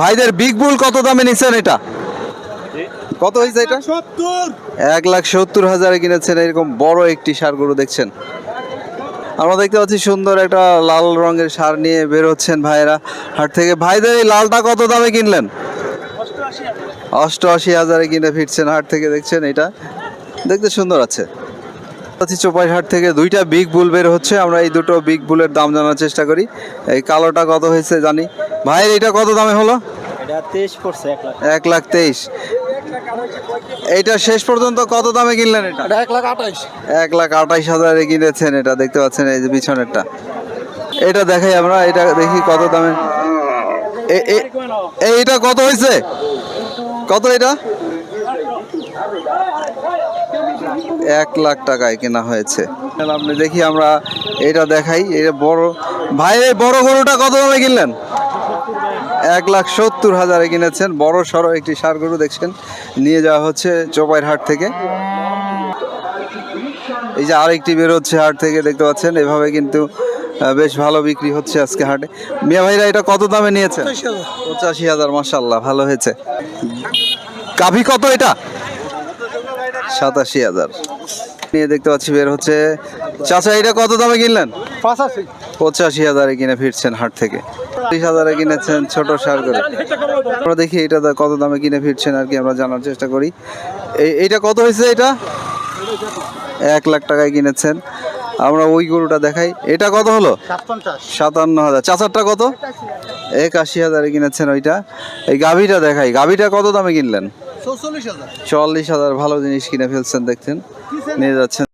ভাইদের বিগ বুল কত দামে নিচ্ছেন এটা? কত হয়েছে এটা? এক লাখ সত্তর। হাজারে কিনেছেন এরকম বড় একটি সার গরু দেখছেন। আমরা দেখতে পাচ্ছি সুন্দর একটা লাল রঙের সার নিয়ে বের হচ্ছেন ভাইয়েরা হাট থেকে। ভাইদের এই লালটা কত দামে কিনলেন? অষ্টআশি হাজারে কিনে ফিরছেন হাট থেকে দেখছেন এটা। দেখতে সুন্দর আছে। চোপাই হাট থেকে দুইটা বিগ বুল বের হচ্ছে। আমরা এই দুটো বিগ বুলের দাম জানার চেষ্টা করি। এই কালোটা কত হয়েছে জানি? ভাইয়ের এটা কত দামে হলো? এটা এক লাখ। তেইশ। এইটা শেষ পর্যন্ত কত দামে কিনলেন এটা? এটা এক লাখ আঠাইশ। এক লাখ আঠাইশ হাজারে কিনেছেন এটা দেখতে পাচ্ছেন এই যে পিছনেরটা। এটা দেখাই আমরা এটা দেখি কত দামে। এইটা কত হয়েছে? কত এটা? এক লাখ টাকায় কেনা হয়েছে। আপনি দেখি আমরা এটা দেখাই এটা বড় ভাই এই বড় গরুটা কত দামে কিনলেন? এক লাখ সত্তর হাজারে কিনেছেন বড় সড়ো একটি সার গরু দেখছেন নিয়ে যাওয়া হচ্ছে চোপাইর হাট থেকে। এই যে আরেকটি বের হচ্ছে হাট থেকে দেখতে পাচ্ছেন এভাবে কিন্তু বেশ ভালো বিক্রি হচ্ছে আজকে হাটে। মিয়া ভাইরা এটা কত দামে নিয়েছেন? পঁচাশি হাজার। মাসাল্লাহ ভালো হয়েছে। কাভি কত এটা? সাতাশি হাজার। নিয়ে দেখতে পাচ্ছি বের হচ্ছে। চাচা এটা কত দামে কিনলেন? পাঁচাশি। পঁচাশি হাজারে কিনে ফিরছেন হাট থেকে। ত্রিশ হাজারে কিনেছেন ছোট সার করে। আমরা দেখি এটা কত দামে কিনে ফিরছেন আর কি আমরা জানার চেষ্টা করি। এই এইটা কত হয়েছে এটা? এক লাখ টাকায় কিনেছেন। আমরা ওই গরুটা দেখাই। এটা কত হলো? সাতান্ন হাজার। চাচারটা কত? একাশি হাজারে কিনেছেন ওইটা। এই গাভিটা দেখাই। গাভিটা কত দামে কিনলেন? চল্লিশ হাজার। ভালো জিনিস কিনে ফেলছেন দেখছেন। নিয়ে যাচ্ছেন